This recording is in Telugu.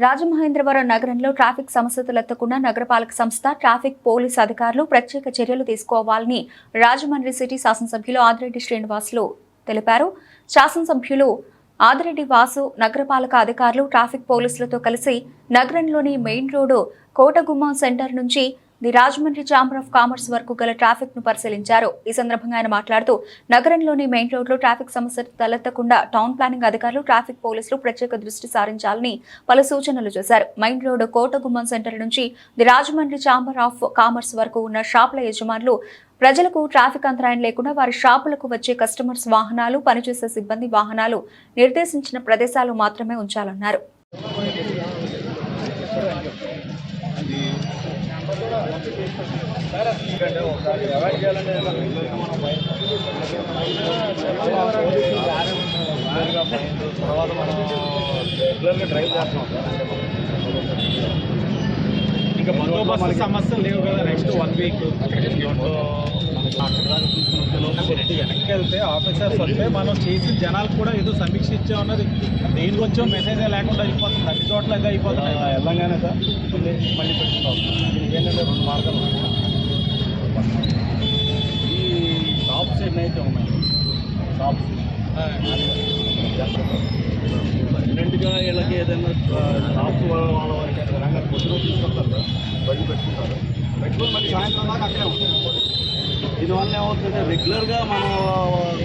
రాజమహేంద్రవరం నగరంలో ట్రాఫిక్ సమస్య తలెత్తకుండా నగరపాలక సంస్థ ట్రాఫిక్ పోలీస్ అధికారులు ప్రత్యేక చర్యలు తీసుకోవాలని రాజమండ్రి సిటీ శాసనసభ్యులు ఆదిరెడ్డి శ్రీనివాసులు తెలిపారు. శాసనసభ్యులు ఆదిరెడ్డి వాసు నగరపాలక అధికారులు ట్రాఫిక్ పోలీసులతో కలిసి నగరంలోని మెయిన్ రోడ్డు కోటగుమ్మం సెంటర్ నుంచి the Rajahmundry chamber of commerce వరకు గల ట్రాఫిక్ను పరిశీలించారు. ఈ సందర్భంగా ఆయన మాట్లాడుతూ నగరంలోని మెయిన్ రోడ్లో ట్రాఫిక్ సమస్య తలెత్తకుండా టౌన్ ప్లానింగ్ అధికారులు ట్రాఫిక్ పోలీసులు ప్రత్యేక దృష్టి సారించాలని పలు సూచనలు చేశారు. మెయిన్ రోడ్ కోటగుమ్మం సెంటర్ నుంచి the Rajahmundry chamber of commerce వరకు ఉన్న షాపుల యజమానులు ప్రజలకు ట్రాఫిక్ అంతరాయం లేకుండా వారి షాపులకు వచ్చే కస్టమర్స్ వాహనాలు పనిచేసే సిబ్బంది వాహనాలు నిర్దేశించిన ప్రదేశాలు మాత్రమే ఉంచాలన్నారు. ఎందుకంటే ఒకసారి అవాయిడ్ చేయాలంటే ఎలా రెగ్యులర్గా మనం బయట రెగ్యులర్గా మైండ్ తర్వాత మనం రెగ్యులర్గా డ్రైవ్ చేస్తున్నాం ఇంకా బందోబస్తు సమస్యలు లేవు కదా నెక్స్ట్ వన్ వీక్ వెనక్కి వెళ్తే ఆఫీసర్స్ వస్తే మనం చేసి జనాలకు కూడా ఏదో సమీక్ష ఇచ్చా ఉన్నది. దేనికి వచ్చో మెసేజ్ లేకుండా అయిపోతుంది. అన్ని చోట్ల ఇదే అయిపోతుంది. వెళ్ళంగానే సార్. మళ్ళీ పెట్టుకుంటాం దీనికి ఏంటంటే రెండు మార్గాలు ఈ షాప్ సైడ్ అయితే ఉన్నాయి షాప్స్ పర్మనెంట్గా వీళ్ళకి ఏదైనా షాప్స్ వాళ్ళ వాళ్ళ వారికి ఏదైనా రంగా పొద్దున తీసుకొస్తారు. బండి పెట్టుకుంటారు. పెట్టుకుని మళ్ళీ సాయంత్రం దాకా అక్కడే ఉంటారు. దీనివల్ల ఏమవుతుందంటే రెగ్యులర్గా మనం